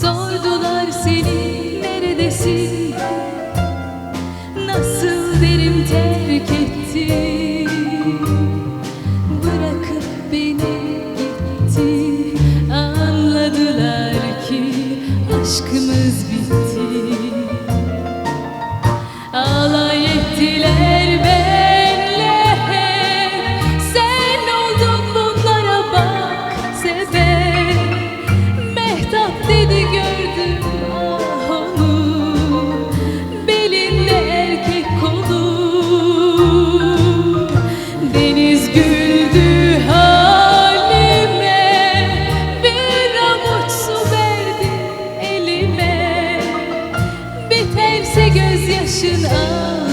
Sordular seni neredesin? Nasıl derim terk ettin? 心安。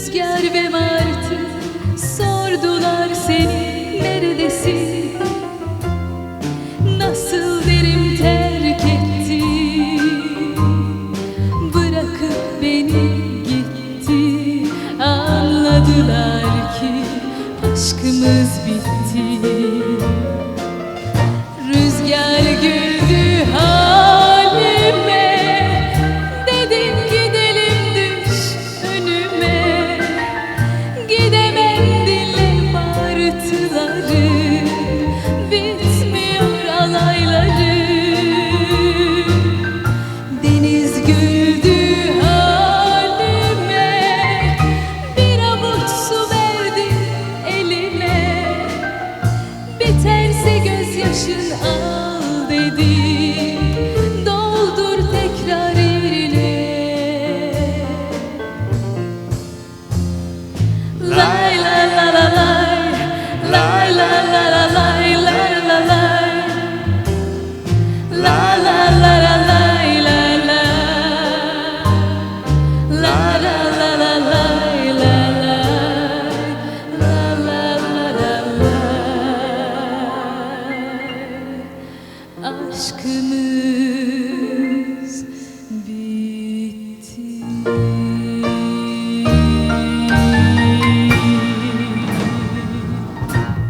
rüzgar ve martı Sordular seni neredesin? Nasıl derim terk etti Bırakıp beni gitti. Anladılar ki aşkımız bitti. yaşın al dedi. aşkımı